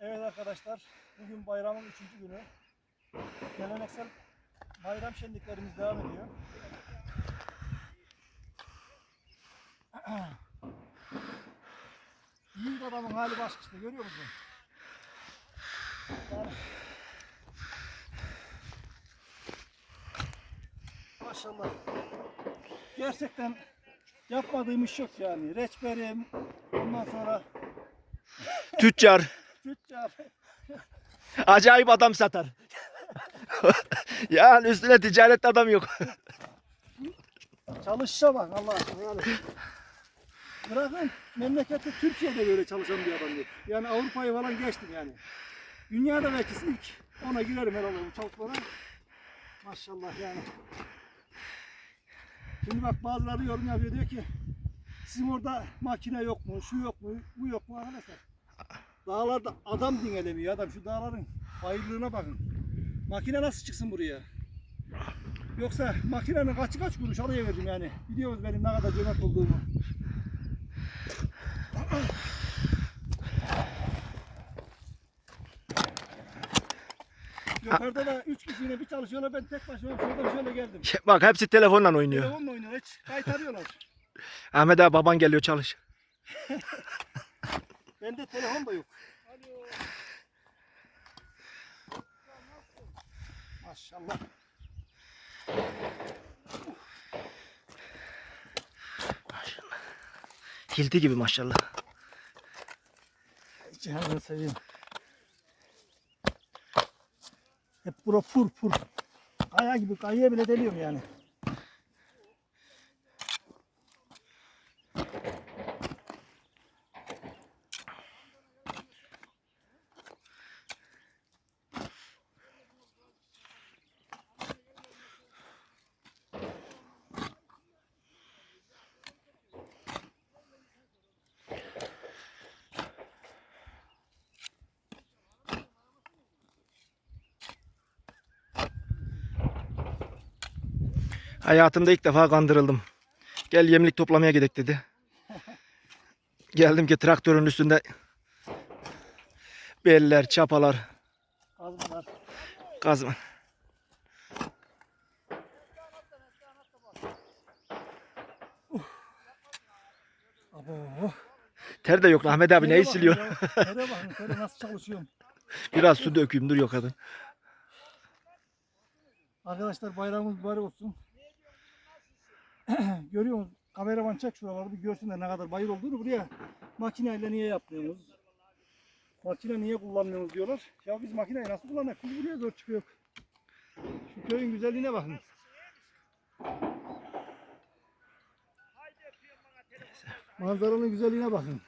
arkadaşlar. Bugün bayramın üçüncü günü. Geleneksel bayram şenliklerimiz devam ediyor. Yiğit adamın hali başka işte görüyor musun? Maşallah. Gerçekten yapmadığım iş yok yani. Reçberim, ondan sonra Tüccar. Tüccar, Acayip adam satar. yani üstüne ticaret adam yok. Çalışışa bak Allah aşkına yani. Bırakın memlekette Türkiye'de böyle çalışan bir adam yok. Yani Avrupa'yı falan geçtim yani. Dünyada belki ilk ona girerim herhalde bu çalışmalara. Maşallah yani. Şimdi bak bazıları yorum yapıyor diyor ki sizin orada makine yok mu, şu yok mu, bu yok mu arkadaşlar. Dağlarda adam dingelemiyor adam şu dağların bayırlığına bakın. Makine nasıl çıksın buraya? Yoksa makinenin kaçı kaç kuruş alıveririm yani. Biliyoruz benim ne kadar cömert olduğumu. Yukarıda da üç kişiyle bir çalışıyorlar ben tek başıma şuradan şöyle geldim. Bak hepsi telefonla oynuyor. Telefonla oynuyor hiç kaytarıyorlar. Ahmet abi baban geliyor çalış. Bende telefon da yok. Maşallah. Hilti gibi maşallah. Canını seveyim. Hep bura pur pur. Kaya gibi kayaya bile deliyorum yani. Hayatımda ilk defa kandırıldım. Gel yemlik toplamaya gidelim dedi. Geldim ki traktörün üstünde beller, çapalar, Kazmalar. kazma. Ter de yok Ahmet abi neyi siliyor? Tere bakın tere nasıl çalışıyorum. Biraz su dökeyim dur yok kadın. Arkadaşlar bayramımız mübarek olsun. Görüyor musunuz? Kameraman çek şuraları bir görsünler ne kadar bayır olduğunu. Buraya makineyle niye yapmıyorsunuz? Makine niye kullanmıyorsunuz diyorlar. Ya biz makineyi nasıl kullanıyoruz? Biz buraya zor çıkıyor. Şu köyün güzelliğine bakın. Manzaranın güzelliğine bakın.